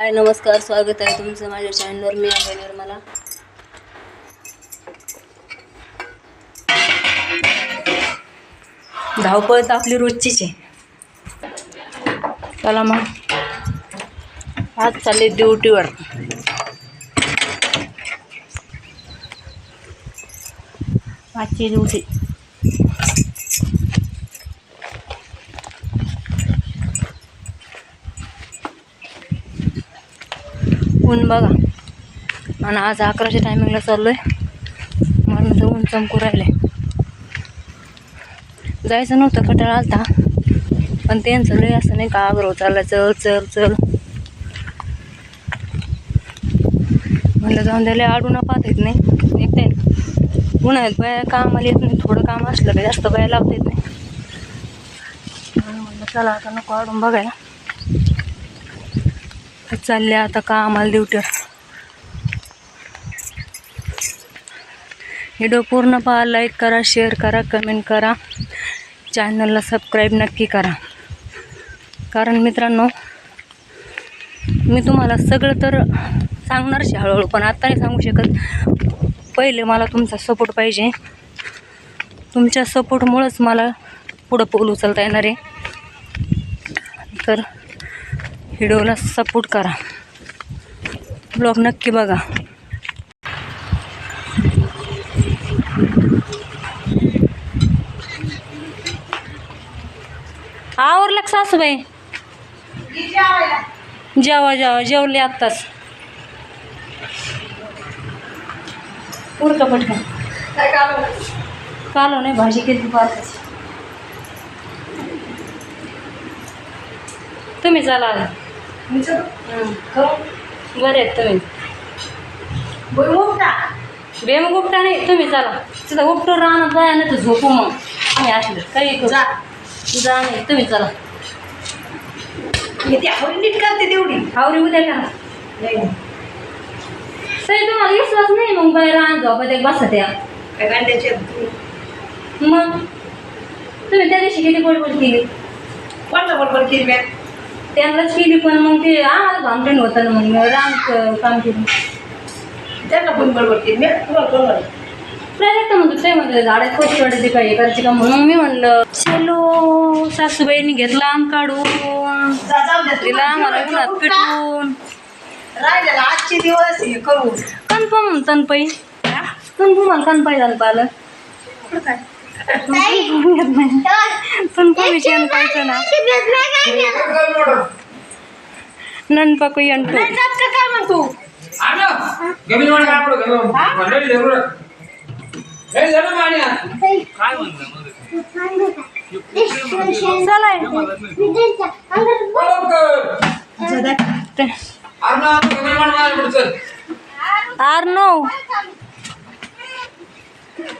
हाय नमस्कार स्वागत आहे तुमचं माझ्या चॅनलवर मी आहे निर्मला. धावपळ तर आपली रोजचीच आहे. चला मग. आज चालले ड्युटीवर. आजची ड्युटी. ऊन बघा. आणि आज अकराच्या टायमिंगला चाललो आहे म्हणून तर ऊन चमकू राहिले. जायचं नव्हतं कटाळा आलता. पण त्यांचं लय असं नाही का आग्रह चालला चल चल चल. म्हणलं जाऊन द्यायला आडून पाहत येत नाही. एक ते उन्हाळ्यात बाया कामाला येत नाही थोडं काम असलं का जास्त बाया लावता येत नाही. म्हणलं चला आता नको आडून बघायला. चालले आता का आम्हाला ड्युटीवर व्हिडिओ पूर्ण पहा लाईक करा शेअर करा कमेंट करा. चॅनलला सबस्क्राईब नक्की करा. कारण मित्रांनो मी तुम्हाला सगळं तर सांगणारच शे हळूहळू पण आत्ता नाही सांगू शकत. पहिले मला तुमचा सपोर्ट पाहिजे. तुमच्या सपोर्टमुळंच मला पुढं पाऊल उचलता येणार आहे. तर व्हिडिओला सपोर्ट करा. ब्लॉग नक्की बघा. आवरलं का सासूबाई? जेवा जेवा जेवले आत्ताच. उरका पटका कालो नाही भाजी केली पाहतच तुम्ही चला बरे आहेत तुम्ही. बेम गुप्ता. नाही तुम्ही चला. तिथं उपटून राहणार जाय नाही तर झोपू मग. आम्ही असलं काही करू. जा. नाही तुम्ही चला. नीट करते तेवढी. आवरी उद्या करा सही तुम्हाला विश्वास नाही मग बाहेर राहणार झोपत एक बसत या काय गांड्याचे मग? तुम्ही त्या दिवशी किती बडबड केली? कोणता बरोबर किरव्या त्यांनाच केली पण मग ते आम्हाला भामटण होतं ना मग. राम काम केलं. त्यांना पण बरोबर तुम्हाला म्हणलं? म्हणतो ते झाडात वाटायची काय? हे करायची का? म्हणून मी म्हणलं चलो सासूबाईने घेतला आम काढून. जा- जाऊ द्या. दिला आम्हाला उन्हात पिटवून. राहिलेला आजचे दिवस हे करू कन्फर्म तनपई. कन्फर्म कन्फाई झालं पाहिलं. काय? कन्फर्म विषय पाहिजे ना? ननपाको अंटू नाही जात का काय म्हणतो चलाय आर्नव.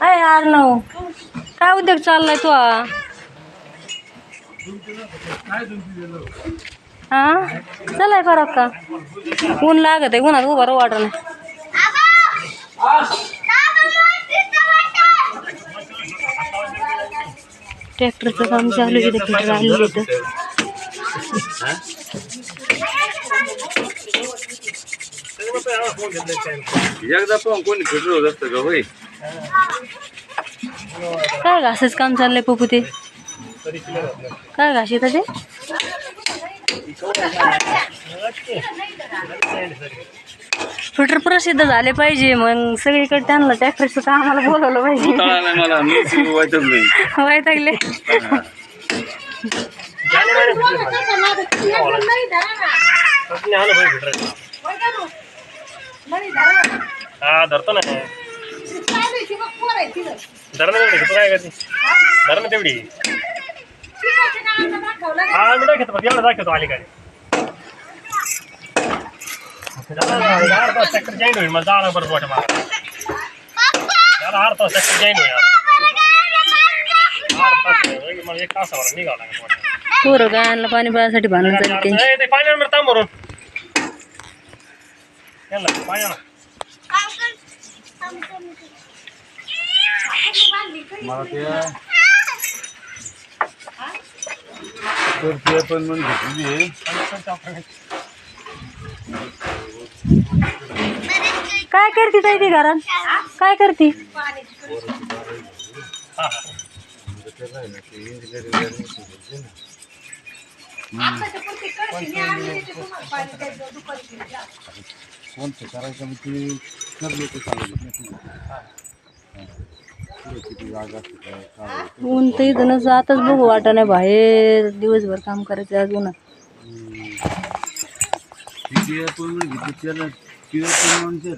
अय आर्नव. काय उद्योग चाललाय तो हा? हा चलाय का? ऊन लागत आहे उन्हात उभा राहू वाटलं ट्रॅक्टरचं काम चालू आहे तिथे राहिलं इथं. एकदा पण कोणी फिटर होत असतं का होई काय घासाच काम चाललंय पप्पू ते काय घास येतं ते? फिटर प्रसिद्ध झाले पाहिजे मग सगळीकडे त्यांना ट्रॅक्टरचं कामाला बोलवलं पाहिजे. वैतागले. हा धरतो ना. धर ना तेवढी तू काय करते धर ना तेवढी. हा मी दाखवतो बघ एवढं दाखवतो अलीकडे. अर्धा सेक्टर जॉईन होईल. मला जाणार बरं वाटतं मला त्याला अर्धा सेक्टर जॉईन होईल. अर्धा तास मला एक तासावर निघावं लागेल वाटतं. पोरं गायला पाणी पिण्यासाठी त्यांची? ए, ते यांना पाणी ते पण मग घेतली आहे काय करते ताई ती घरात? काय करते? हा हा कोणतं करायचं? मग ते ठरलं ते सांगितलं ऊन तर इथं नसं आताच बघू वाटा नाही बाहेर. दिवसभर काम करायचं आज उन्हात किती घेतली त्याला किती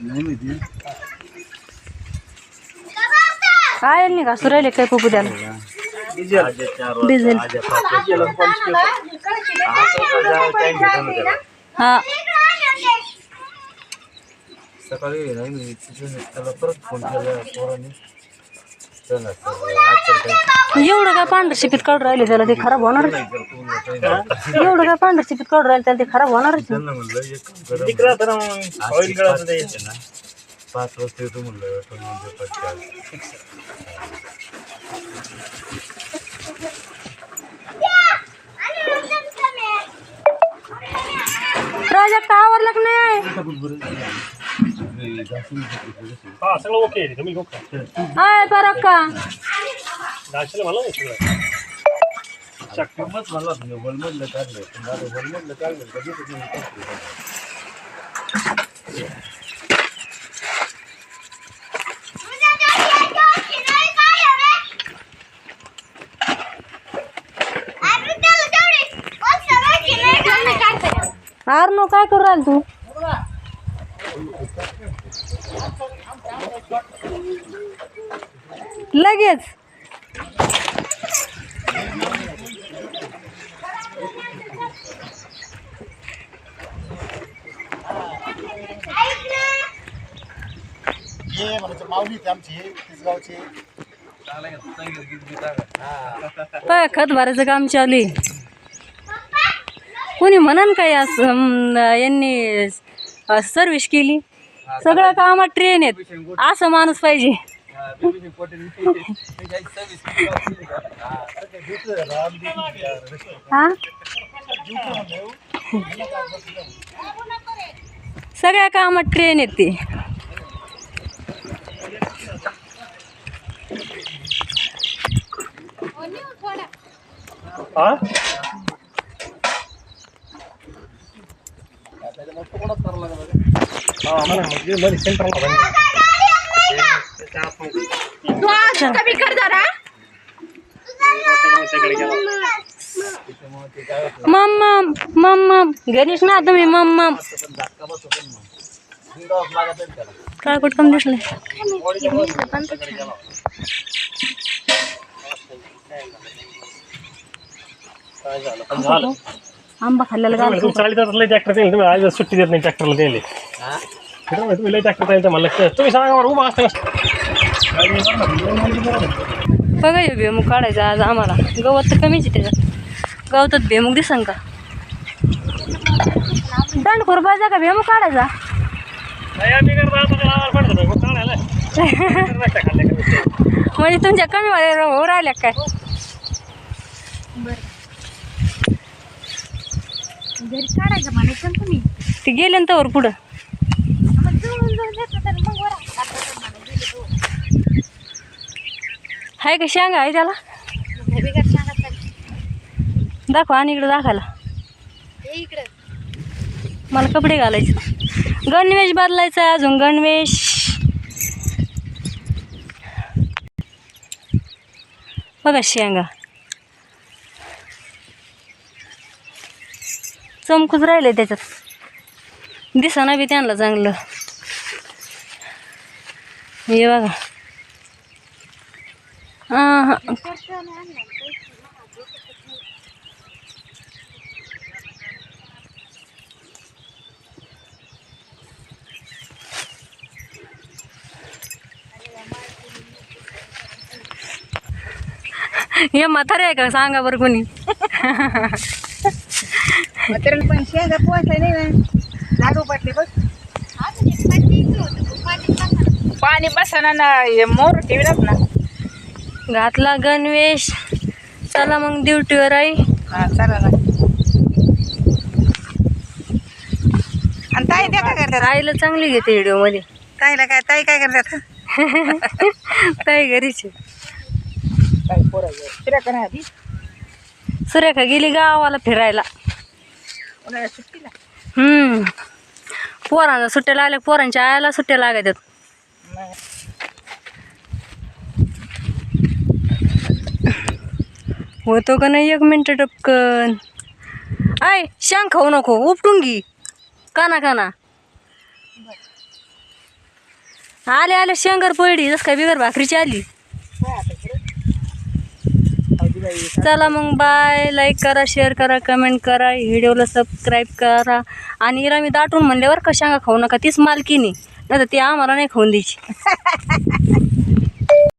नाही माहिती काय नाही राहिले काय खूप त्याला? डिझेल. हा. सकाळी नाही मी त्याला परत फोन केला पोरांनी. एवढं काय पांढर शिपीत काढून राहिले त्याला ते खराब होणारच एवढं काय पांढर शिपीत काढून राहिले त्याला ते खराब नाही. ना पाच वाजता येतो म्हणलं तो म्हणजे पटकन प्राजक्त आवरलं की नाही हा सगळं ओके आहे तुम्ही ओके आय बरं का दाशीला मला नाही सगळं किंमत मला वलमधलं काढलं पण मला वलमधलं काढलं कधी कधी आरनो काय करू राहिला तू लगेच. खत भरायचं काम चालू आहे. कोणी म्हणन काय असं अं, यांनी सर्विस केली. सगळं कामात ट्रेन आहेत. असं माणूस पाहिजे. हा सगळ्या कामात ट्रेन येते हा हा मला म्हणजे मध्ये सेंटरला कमी कर जरा मम्मा मम्मा गणेश ना तुम्ही मम्मा काय कुठं दिसले आंबा खाल्ल्याला ट्रॅक्टर सुट्टी देत नाही ट्रॅक्टरला दिले तुम्ही लय ट्रॅक्टर द्यायचं म्हणलं तुम्ही सांगा बरं उभा असता बघा हे बेमुग काढायचा आज आम्हाला. गवत तर कमीच आहे त्याच्यात. गवतात बेमुग दिसन का? दंड खुरपायचा का बेमुग काढायचा? म्हणजे तुमच्या कमी वाले हो राहिल्या काय? काढायचं म्हणायचं तुम्ही. ते गेले ना तवर पुढं मग जवळून जवळ घेतलं तर मग वर हातात म्हणा गेले तो हाय का शेंगा आहे त्याला. दाखवा आणि इकडं इकडं. मला कपडे घालायचे. गणवेश बदलायचा आहे अजून गणवेश. बघा शेंगा. चमकूच राहिले त्याच्यात. दिसाना बी त्यांना चांगलं. हे बघा. हां हां हे म्हातारे आहे का? सांगा बरं कोणी. म्हाताऱ्याला पण शेंगा पोहायचा नाही ना. झाडू पटले बघ. पाणी बसाना ना हे मोर ठेवलाच ना. घातला गणवेश. चला मग ड्युटीवर आई. हा चला ना. आणि ताई द्या का करतात? आईला चांगली घेते व्हिडिओमध्ये ताईला काय ताई काय करतात? काय घरीच आहे. काय पोरायचं फिरा करा आधी? सुरेखा गेली गावाला फिरायला. उन्हाळ्यात सुट्टीला? हम्म. पोरांना सुट्ट्या लागल्या पोरांच्या आयाला सुट्ट्या लागतात नाही. होतो का नाही? एक मिनटं टपकन. आय शांग खाऊ नको उपटून घे. काना काना. आले आले शेंगर पडली. जस काय बिगर भाकरीची आली. चला मग बाय लाईक करा शेअर करा कमेंट करा. व्हिडिओला सबस्क्राईब करा. आणि इरा मी दाटून म्हणल्यावर का शेंगा खाऊ नका? तीच मालकीनी नाही तर ती आम्हाला नाही खाऊन द्यायची.